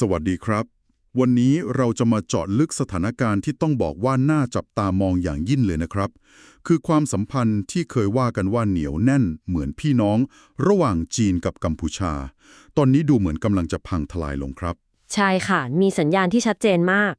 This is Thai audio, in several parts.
สวัสดีครับ วันนี้เราจะมาเจาะลึกสถานการณ์ที่ต้องบอกว่าน่าจับตามองอย่างยิ่งเลยนะครับ คือความสัมพันธ์ที่เคยว่ากันว่าเหนียวแน่นเหมือนพี่น้อง ระหว่างจีนกับกัมพูชา ตอนนี้ดูเหมือนกำลังจะพังทลายลงครับ ใช่ค่ะ มีสัญญาณที่ชัดเจนมาก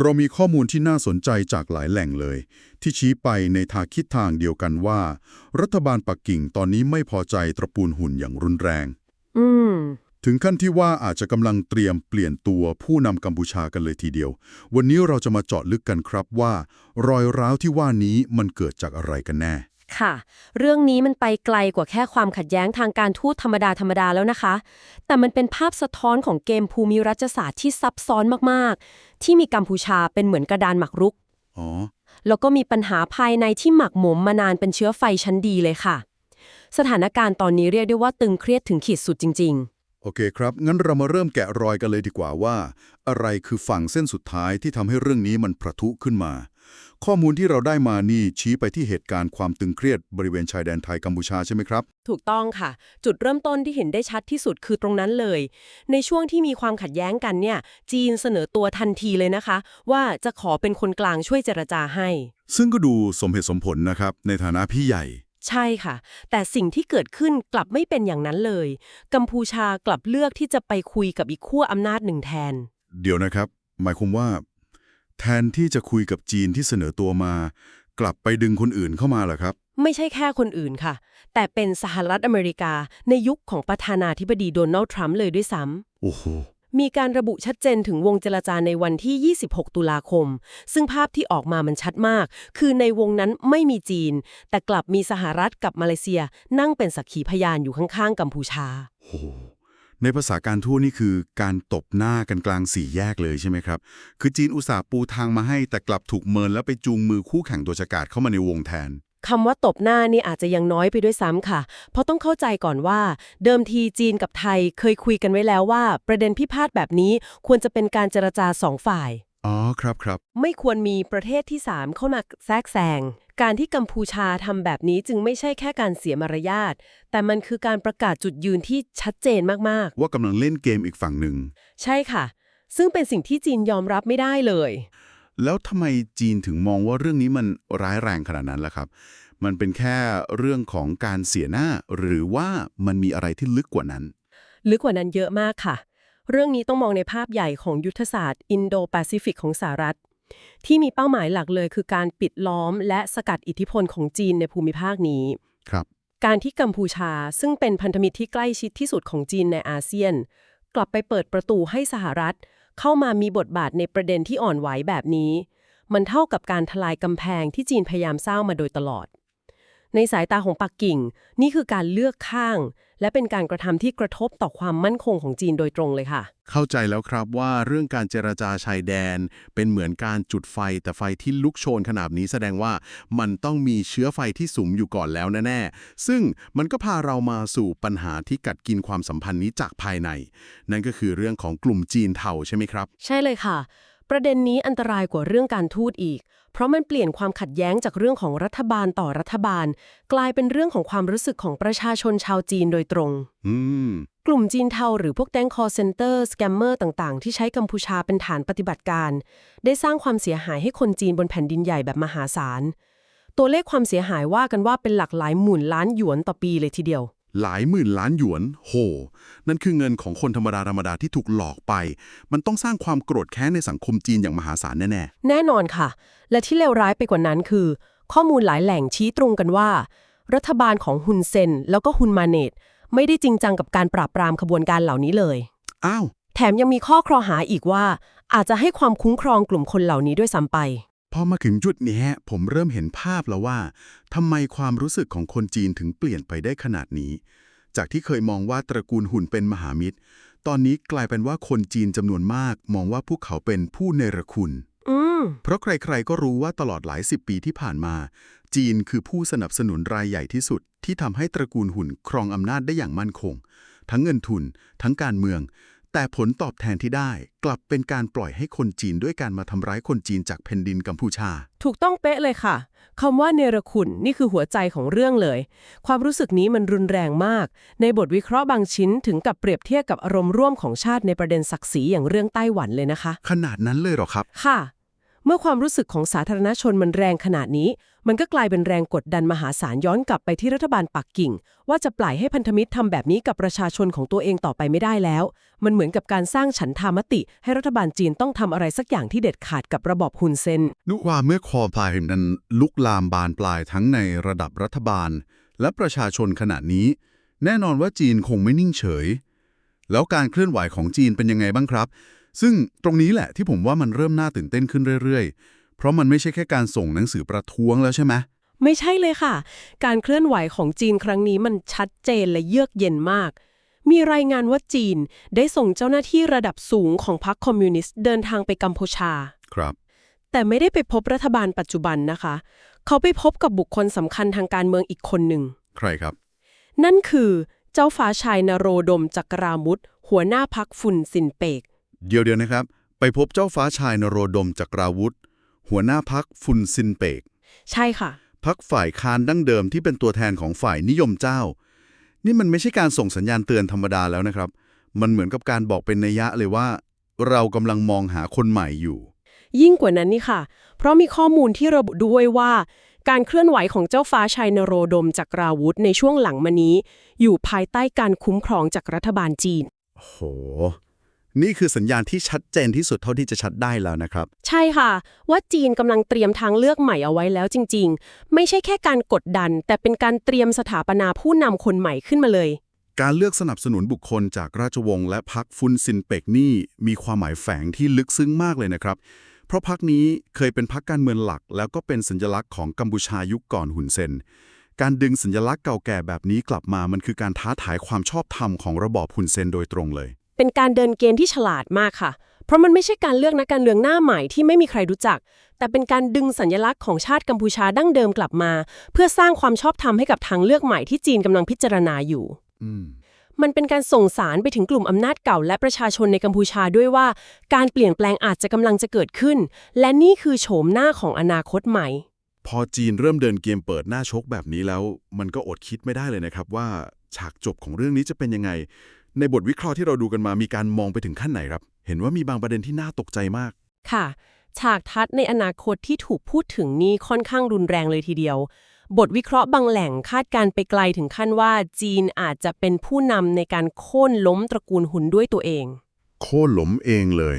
เรามีข้อมูลที่น่าสนใจจากหลายแหล่งเลย ที่ชี้ไปในทางคิดทางเดียวกันว่า รัฐบาลปักกิ่งตอนนี้ไม่พอใจตระกูลหุ่นอย่างรุนแรง อืม ถึงขั้นที่ว่าอาจจะกำลังเตรียมเปลี่ยนตัวผู้นำกัมพูชากันเลยทีเดียว วันนี้เราจะมาเจาะลึกกันครับว่า รอยร้าวที่ว่านี้มันเกิดจากอะไรกันแน่ ค่ะ เรื่องนี้มันไปไกลกว่าแค่ความขัดแย้งทางการทูตธรรมดาธรรมดาแล้วนะคะ แต่มันเป็นภาพสะท้อนของเกมภูมิรัฐศาสตร์ที่ซับซ้อนมากๆ ที่มีกัมพูชาเป็นเหมือนกระดานหมักรุก อ๋อ แล้วก็มีปัญหาภายในที่หมักหมมมานานเป็นเชื้อไฟชั้นดีเลยค่ะ สถานการณ์ตอนนี้เรียกได้ว่าตึงเครียดถึงขีดสุดจริง โอเคครับ งั้นเรามาเริ่มแกะรอยกันเลยดีกว่าว่า อะไรคือฝั่งเส้นสุดท้ายที่ทำให้เรื่องนี้มันประทุขึ้นมา ข้อมูลที่เราได้มานี่ชี้ไปที่เหตุการณ์ความตึงเครียดบริเวณชายแดนไทยกัมพูชาใช่ไหมครับๆถูกต้องค่ะ จุดเริ่มต้นที่เห็นได้ชัดที่สุดคือตรงนั้นเลย ในช่วงที่มีความขัดแย้งกันเนี่ย จีนเสนอตัวทันทีเลยนะคะ ว่าจะขอเป็นคนกลางช่วยเจรจาให้ ซึ่งก็ดูสมเหตุสมผลนะครับในฐานะพี่ใหญ่ ใช่ค่ะ แต่สิ่งที่เกิดขึ้นกลับไม่เป็นอย่างนั้นเลย กัมพูชากลับเลือกที่จะไปคุยกับอีกขั้วอำนาจหนึ่งแทน เดี๋ยวนะครับ หมายความว่า แทนที่จะคุยกับจีนที่เสนอตัวมา กลับไปดึงคนอื่นเข้ามาเหรอครับ ไม่ใช่แค่คนอื่นค่ะ แต่เป็นสหรัฐอเมริกาในยุคของประธานาธิบดีโดนัลด์ทรัมป์เลยด้วยซ้ำโอ้โห มีการระบุชัดเจนถึงวงเจรจาในวันที่ 26 ตุลาคม ซึ่งภาพที่ออกมามันชัดมาก คือในวงนั้นไม่มีจีน แต่กลับมีสหรัฐกับมาเลเซีย นั่งเป็นสักขีพยานอยู่ข้างๆ กัมพูชา โอ้ในภาษาการทูตนี่คือการตบหน้ากันกลางสี่แยกเลยใช่ไหมครับ คือจีนอุตส่าห์ปูทางมาให้แต่กลับถูกเมินแล้วไปจูงมือคู่แข่งตัวฉกาจเข้ามาในวงแทน คำว่าตบหน้านี่อาจจะยังน้อยไปด้วยซ้ำค่ะ เพราะต้องเข้าใจก่อนว่า เดิมทีจีนกับไทยเคยคุยกันไว้แล้วว่า ประเด็นพิพาทแบบนี้ควรจะเป็นการเจรจาสองฝ่าย อ๋อครับครับ ไม่ควรมีประเทศที่ 3 เข้ามาแทรกแซง การที่กัมพูชาทำแบบนี้จึงไม่ใช่แค่การเสียมารยาท แต่มันคือการประกาศจุดยืนที่ชัดเจนมากว่ากำลังเล่นเกมอีกฝั่งหนึ่ง ๆ ใช่ค่ะ ซึ่งเป็นสิ่งที่จีนยอมรับไม่ได้เลย แล้วทำไมจีนถึงมองว่าเรื่องนี้มันร้ายแรงขนาดนั้นล่ะครับ มันเป็นแค่เรื่องของการเสียหน้า หรือว่ามันมีอะไรที่ลึกกว่านั้น ลึกกว่านั้นเยอะมากค่ะ เรื่องนี้ต้องมองในภาพใหญ่ของยุทธศาสตร์อินโดแปซิฟิกของสหรัฐ ที่มีเป้าหมายหลักเลยคือการปิดล้อมและสกัดอิทธิพลของจีนในภูมิภาคนี้ครับ การที่กัมพูชาซึ่งเป็นพันธมิตรที่ใกล้ชิดที่สุดของจีนในอาเซียน กลับไปเปิดประตูให้สหรัฐ เข้ามามีบทบาทในประเด็นที่อ่อนไหวแบบนี้ มันเท่ากับการทลายกำแพงที่จีนพยายามสร้างมาโดยตลอด ในสายตาของปักกิ่ง นี่คือการเลือกข้าง และเป็นการกระทำที่กระทบต่อความมั่นคงของจีนโดยตรงเลยค่ะ เข้าใจแล้วครับว่าเรื่องการเจรจาชายแดน เป็นเหมือนการจุดไฟแต่ไฟที่ลุกโชนขนาดนี้แสดงว่ามันต้องมีเชื้อไฟที่สุมอยู่ก่อนแล้วแน่ๆ ซึ่งมันก็พาเรามาสู่ปัญหาที่กัดกินความสัมพันธ์นี้จากภายใน นั่นก็คือเรื่องของกลุ่มจีนเทาใช่ไหมครับ ใช่เลยค่ะ ประเด็นนี้อันตรายกว่าเรื่องการทูตอีก เพราะมันเปลี่ยนความขัดแย้งจากเรื่องของรัฐบาลต่อรัฐบาล กลายเป็นเรื่องของความรู้สึกของประชาชนชาวจีนโดยตรง อืม กลุ่มจีนเทาหรือพวกแก๊ง call center สแกมเมอร์ต่างๆ ที่ใช้กัมพูชาเป็นฐานปฏิบัติการ ได้สร้างความเสียหายให้คนจีนบนแผ่นดินใหญ่แบบมหาศาล ตัวเลขความเสียหายว่ากันว่าเป็นหลักหลายหมื่นล้านหยวนต่อปีเลยทีเดียว หลายหมื่นล้านหยวน โห นั่นคือเงินของคนธรรมดาธรรมดาที่ถูกหลอกไป มันต้องสร้างความโกรธแค้นในสังคมจีนอย่างมหาศาลแน่แน่นอนค่ะ และที่เลวร้ายไปกว่านั้นคือ ข้อมูลหลายแหล่งชี้ตรงกันว่า รัฐบาลของฮุนเซนแล้วก็ฮุนมาเนตไม่ได้จริงจังกับการปราบปรามขบวนการเหล่านี้เลยๆอ้าว แถมยังมีข้อครอหาอีกว่า อาจจะให้ความคุ้มครองกลุ่มคนเหล่านี้ด้วยซ้ำไป พอมาถึงจุดนี้ผมเริ่มเห็นภาพแล้วว่าทำไมความรู้สึกของคนจีนถึงเปลี่ยนไปได้ขนาดนี้ จากที่เคยมองว่าตระกูลหุ่นเป็นมหามิตร ตอนนี้กลายเป็นว่าคนจีนจำนวนมาก มองว่าพวกเขาเป็นผู้เนรคุณอืมเพราะใครๆก็รู้ว่าตลอดหลายสิบปีที่ผ่านมา จีนคือผู้สนับสนุนรายใหญ่ที่สุด ที่ทำให้ตระกูลหุ่นครองอำนาจได้อย่างมั่นคง ทั้งเงินทุน ทั้งการเมือง แต่ผลตอบแทนที่ได้กลับเป็นการปล่อยให้คนจีนด้วยการมาทำร้ายคนจีนจากแผ่นดินกัมพูชา ถูกต้องเป๊ะเลยค่ะคำว่าเนรคุณนี่คือหัวใจของเรื่องเลย ความรู้สึกนี้มันรุนแรงมาก ในบทวิเคราะห์บางชิ้นถึงกับเปรียบเทียบกับอารมณ์ร่วมของชาติในประเด็นศักดิ์ศรีอย่างเรื่องไต้หวันเลยนะคะ ขนาดนั้นเลยเหรอครับ ค่ะ เมื่อความรู้สึกของสาธารณชนมันแรงขนาดนี้ มันก็กลายเป็นแรงกดดันมหาศาลย้อนกลับไปที่รัฐบาลปักกิ่ง ว่าจะปล่อยให้พันธมิตรทำแบบนี้กับประชาชนของตัวเองต่อไปไม่ได้แล้ว มันเหมือนกับการสร้างฉันทามติ ให้รัฐบาลจีนต้องทำอะไรสักอย่างที่เด็ดขาดกับระบอบฮุนเซนนุว่าเมื่อคอพายนั้นลุกลามบานปลายทั้งในระดับรัฐบาล และประชาชนขนาดนี้ แน่นอนว่าจีนคงไม่นิ่งเฉย แล้วการเคลื่อนไหวของจีนเป็นยังไงบ้างครับ ซึ่งตรงนี้แหละที่ผมว่ามันเริ่มน่าตื่นเต้นขึ้นเรื่อยๆ เพราะมันไม่ใช่แค่การส่งหนังสือประท้วงแล้วใช่ไหมไม่ใช่เลยค่ะ การเคลื่อนไหวของจีนครั้งนี้มันชัดเจนและเยือกเย็นมาก มีรายงานว่าจีนได้ส่งเจ้าหน้าที่ระดับสูงของพรรคคอมมิวนิสต์เดินทางไปกัมพูชา ครับ แต่ไม่ได้ไปพบรัฐบาลปัจจุบันนะคะ เขาไปพบกับบุคคลสำคัญทางการเมืองอีกคนหนึ่ง ใครครับ นั่นคือเจ้าฟ้าชายนโรดมจักรามุตหัวหน้าพักฝุ่นสินเปก เดี๋ยวเดียวนะครับ ไปพบเจ้าฟ้าชายนโรดมจักราวุธ หัวหน้าพักฟุนซินเปก ใช่ค่ะ พักฝ่ายค้านดั้งเดิมที่เป็นตัวแทนของฝ่ายนิยมเจ้า นี่มันไม่ใช่การส่งสัญญาณเตือนธรรมดาแล้วนะครับ มันเหมือนกับการบอกเป็นนัยยะเลยว่า เรากำลังมองหาคนใหม่อยู่ ยิ่งกว่านั้นนี่ค่ะ เพราะมีข้อมูลที่ระบุด้วยว่าการเคลื่อนไหวของเจ้าฟ้าชายนโรดมจักราวุธในช่วงหลังมานี้ อยู่ภายใต้การคุ้มครองจากรัฐบาลจีน โห นี่คือสัญญาณที่ชัดเจนที่สุดเท่าที่จะชัดได้แล้วนะครับ ใช่ค่ะ ว่าจีนกำลังเตรียมทางเลือกใหม่เอาไว้แล้วจริง ๆ ไม่ใช่แค่การกดดัน แต่เป็นการเตรียมสถาปนาผู้นำคนใหม่ขึ้นมาเลย การเลือกสนับสนุนบุคคลจากราชวงศ์และพักฟุนซินเปกนี่มีความหมายแฝงที่ลึกซึ้งมากเลยนะครับ เพราะพักนี้เคยเป็นพักการเมืองหลัก แล้วก็เป็นสัญลักษณ์ของกัมพูชายุคก่อนหุนเซนการดึงสัญลักษณ์เก่าแก่แบบนี้กลับมามันคือการท้าทายความชอบธรรมของระบอบหุนเซนโดยตรงเลย เป็นการเดินเกณฑ์ที่ฉลาดมากค่ะ เพราะมันไม่ใช่การเลือกนักการเมืองหน้าใหม่ที่ไม่มีใครรู้จัก แต่เป็นการดึงสัญลักษณ์ของชาติกัมพูชาดั้งเดิมกลับมา เพื่อสร้างความชอบธรรมให้กับทางเลือกใหม่ที่จีนกำลังพิจารณาอยู่อืมมันเป็นการส่งสารไปถึงกลุ่มอำนาจเก่าและประชาชนในกัมพูชาด้วยว่า การเปลี่ยนแปลงอาจจะกำลังจะเกิดขึ้น และนี่คือโฉมหน้าของอนาคตใหม่ พอจีนเริ่มเดินเกมเปิดหน้าชกแบบนี้แล้ว มันก็อดคิดไม่ได้เลยนะครับว่า ฉากจบของเรื่องนี้จะเป็นยังไง ในบทวิเคราะห์ที่เราดูกันมามีการมองไปถึงขั้นไหนครับ เห็นว่ามีบางประเด็นที่น่าตกใจมาก ค่ะ ฉากทัดในอนาคตที่ถูกพูดถึงนี่ค่อนข้างรุนแรงเลยทีเดียว บทวิเคราะห์บางแหล่งคาดการณ์ไปไกลถึงขั้นว่าจีนอาจจะเป็นผู้นำในการโค่นล้มตระกูลหุนด้วยตัวเอง โค่นหลมเองเลย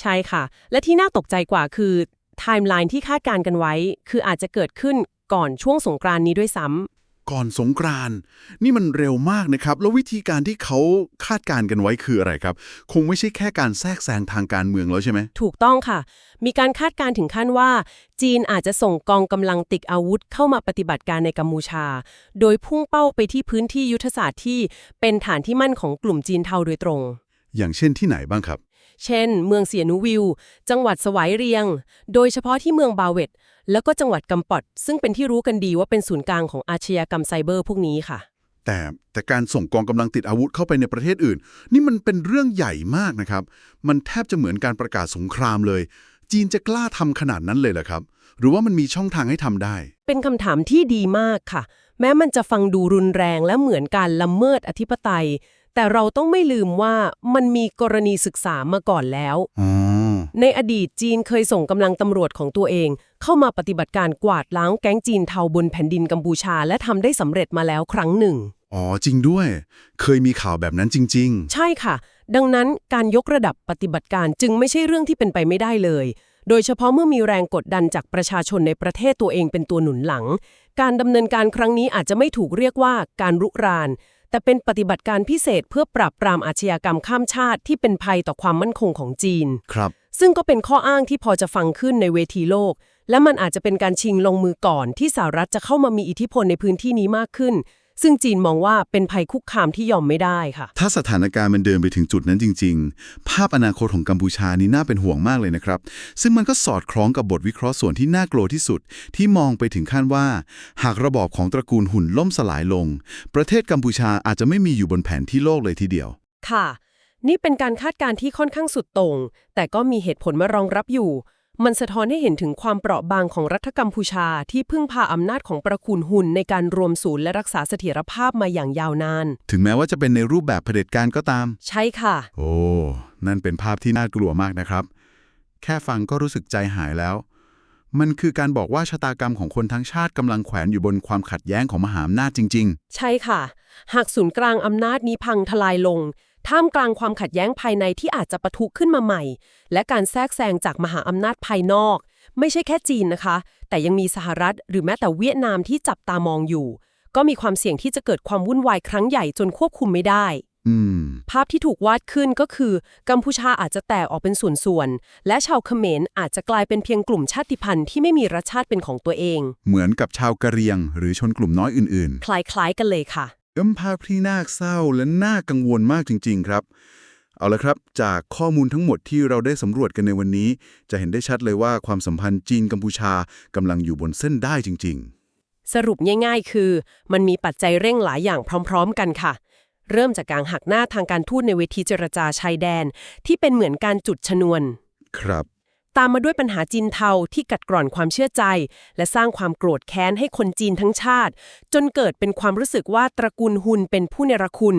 ใช่ค่ะ และที่น่าตกใจกว่าคือไทม์ไลน์ที่คาดการณ์กันไว้ คืออาจจะเกิดขึ้นก่อนช่วงสงกรานต์นี้ด้วยซ้ำ ก่อนสงกรานต์นี่มันเร็วมากนะครับ แล้ววิธีการที่เขาคาดการณ์กันไว้คืออะไรครับ คงไม่ใช่แค่การแทรกแซงทางการเมืองแล้วใช่ไหมถูกต้องค่ะ มีการคาดการณ์ถึงขั้นว่า จีนอาจจะส่งกองกำลังติดอาวุธเข้ามาปฏิบัติการในกัมพูชา โดยพุ่งเป้าไปที่พื้นที่ยุทธศาสตร์ที่เป็นฐานที่มั่นของกลุ่มจีนเทาโดยตรง อย่างเช่นที่ไหนบ้างครับ เช่น เมืองเสียนุวิว จังหวัดสวายเรียง โดยเฉพาะที่เมืองบาเวตแล้วก็จังหวัดกัมปอดซึ่งเป็นที่รู้กันดีว่าเป็นศูนย์กลางของอาชญากรรมไซเบอร์พวกนี้ค่ะ แต่แต่การส่งกองกำลังติดอาวุธเข้าไปในประเทศอื่น นี่มันเป็นเรื่องใหญ่มากนะครับ มันแทบจะเหมือนการประกาศสงครามเลย จีนจะกล้าทำขนาดนั้นเลยเหรอครับ หรือว่ามันมีช่องทางให้ทำได้ เป็นคำถามที่ดีมากค่ะ แม้มันจะฟังดูรุนแรงและเหมือนการละเมิดอธิปไตย แต่เราต้องไม่ลืมว่ามันมีกรณีศึกษามาก่อนแล้วอ๋อในอดีตจีนเคยส่งกำลังตำรวจของตัวเอง เข้ามาปฏิบัติการกวาดล้างแก๊งจีนเทาบนแผ่นดินกัมพูชา และทำได้สำเร็จมาแล้วครั้งหนึ่ง อ๋อ จริงด้วย เคยมีข่าวแบบนั้นจริงใช่ค่ะ ดังนั้นการยกระดับปฏิบัติการจึงไม่ใช่เรื่องที่เป็นไปไม่ได้เลย โดยเฉพาะเมื่อมีแรงกดดันจากประชาชนในประเทศตัวเองเป็นตัวหนุนหลัง การดำเนินการครั้งนี้อาจจะไม่ถูกเรียกว่าการรุราน แต่เป็นปฏิบัติการพิเศษเพื่อปราบปรามอาชญากรรมข้ามชาติที่เป็นภัยต่อความมั่นคงของจีนๆครับ ซึ่งก็เป็นข้ออ้างที่พอจะฟังขึ้นในเวทีโลก และมันอาจจะเป็นการชิงลงมือก่อนที่สหรัฐจะเข้ามามีอิทธิพลในพื้นที่นี้มากขึ้น ซึ่งจีนมองว่าเป็นภัยคุกคามที่ยอมไม่ได้ค่ะ ถ้าสถานการณ์มันเดินไปถึงจุดนั้นจริง ๆ ภาพอนาคตของกัมพูชานี่น่าเป็นห่วงมากเลยนะครับ ซึ่งมันก็สอดคล้องกับบทวิเคราะห์ส่วนที่น่ากลัวที่สุด ที่มองไปถึงขั้นว่า หากระบอบของตระกูลหุ่นล่มสลายลง ประเทศกัมพูชาอาจจะไม่มีอยู่บนแผนที่โลกเลยทีเดียว ค่ะ นี่เป็นการคาดการณ์ที่ค่อนข้างสุดโต่งแต่ก็มีเหตุผลมารองรับอยู่ มันสะท้อนให้เห็นถึงความเปราะบางของรัฐกัมพูชาที่พึ่งพาอำนาจของประคุณหุนในการรวมศูนย์และรักษาเสถียรภาพมาอย่างยาวนาน ถึงแม้ว่าจะเป็นในรูปแบบเผด็จการก็ตาม ใช่ค่ะ โอ้ นั่นเป็นภาพที่น่ากลัวมากนะครับ แค่ฟังก็รู้สึกใจหายแล้ว มันคือการบอกว่าชะตากรรมของคนทั้งชาติกำลังแขวนอยู่บนความขัดแย้งของมหาอำนาจจริงใช่ค่ะ หากศูนย์กลางอำนาจนี้พังทลายลง ท่ามกลางความขัดแย้งภายในที่อาจจะปะทุขึ้นมาใหม่ และการแทรกแซงจากมหาอำนาจภายนอก ไม่ใช่แค่จีนนะคะ แต่ยังมีสหรัฐหรือแม้แต่เวียดนามที่จับตามองอยู่ ก็มีความเสี่ยงที่จะเกิดความวุ่นวายครั้งใหญ่จนควบคุมไม่ได้ๆอืมภาพที่ถูกวาดขึ้นก็คือ กัมพูชาอาจจะแตกออกเป็นส่วนๆ และชาวเขมรอาจจะกลายเป็นเพียงกลุ่มชาติพันธุ์ที่ไม่มีรัฐชาติเป็นของตัวเอง เหมือนกับชาวกะเหรียง หรือชนกลุ่มน้อยอื่นคล้ายๆกันเลยค่ะๆ เอิมภาพที่น่าเศร้าและน่ากังวลมากจริง ๆ ครับ เอาละครับ จากข้อมูลทั้งหมดที่เราได้สำรวจกันในวันนี้ จะเห็นได้ชัดเลยว่าความสัมพันธ์จีนกัมพูชากำลังอยู่บนเส้นได้จริงสรุปง่ายๆ คือ มันมีปัจจัยเร่งหลายอย่างพร้อม ๆ กันค่ะ เริ่มจากการหักหน้าทางการทูตในเวทีเจรจาชายแดน ที่เป็นเหมือนการจุดชนวนๆครับ ตามมาด้วยปัญหาจีนเทาที่กัดกร่อนความเชื่อใจ และสร้างความโกรธแค้นให้คนจีนทั้งชาติ จนเกิดเป็นความรู้สึกว่าตระกูลฮุนเป็นผู้เนรคุณ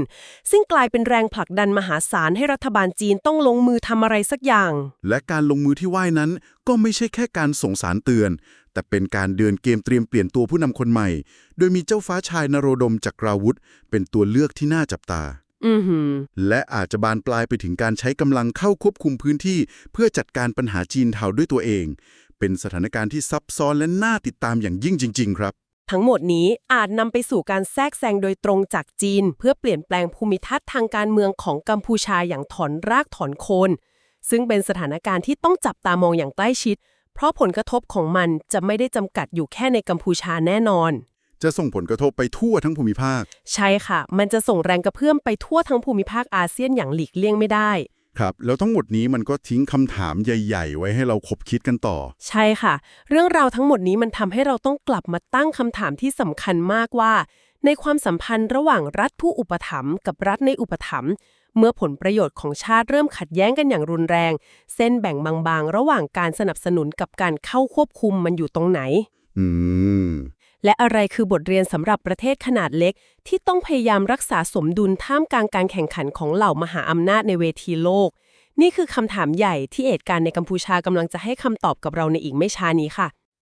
ซึ่งกลายเป็นแรงผลักดันมหาศาลให้รัฐบาลจีนต้องลงมือทำอะไรสักอย่าง และการลงมือที่ว่ายนั้น ก็ไม่ใช่แค่การส่งสารเตือน แต่เป็นการเดินเกมเตรียมเปลี่ยนตัวผู้นำคนใหม่ โดยมีเจ้าฟ้าชายนโรดมจักราวุธ เป็นตัวเลือกที่น่าจับตา และอาจจะบานปลายไปถึงการใช้กำลังเข้าควบคุมพื้นที่ เพื่อจัดการปัญหาจีนเทาด้วยตัวเอง เป็นสถานการณ์ที่ซับซ้อนและน่าติดตามอย่างยิ่งจริง ๆ ครับ ทั้งหมดนี้อาจนำไปสู่การแทรกแซงโดยตรงจากจีน เพื่อเปลี่ยนแปลงภูมิทัศน์ทางการเมืองของกัมพูชาอย่างถอนรากถอนโคน ซึ่งเป็นสถานการณ์ที่ต้องจับตามองอย่างใกล้ชิด เพราะผลกระทบของมันจะไม่ได้จำกัดอยู่แค่ในกัมพูชาแน่นอน จะส่งผลกระทบไปทั่วทั้งภูมิภาค ใช่ค่ะ มันจะส่งแรงกระเพื่อมไปทั่วทั้งภูมิภาคอาเซียนอย่างหลีกเลี่ยงไม่ได้ ครับ แล้วทั้งหมดนี้มันก็ทิ้งคำถามใหญ่ ๆ ไว้ให้เราคบคิดกันต่อ ใช่ค่ะ เรื่องราวทั้งหมดนี้มันทำให้เราต้องกลับมาตั้งคำถามที่สำคัญมากว่า ในความสัมพันธ์ระหว่างรัฐผู้อุปถัมภ์กับรัฐในอุปถัมภ์เมื่อผลประโยชน์ของชาติเริ่มขัดแย้งกันอย่างรุนแรง เส้นแบ่งบางๆ ระหว่างการสนับสนุนกับการเข้าควบคุมมันอยู่ตรงไหน อืม และอะไรคือบทเรียนสำหรับประเทศขนาดเล็ก ที่ต้องพยายามรักษาสมดุลท่ามกลางการแข่งขันของเหล่ามหาอำนาจในเวทีโลก นี่คือคำถามใหญ่ที่เอตการในกัมพูชากำลังจะให้คำตอบกับเราในอีกไม่ช้านี้ค่ะ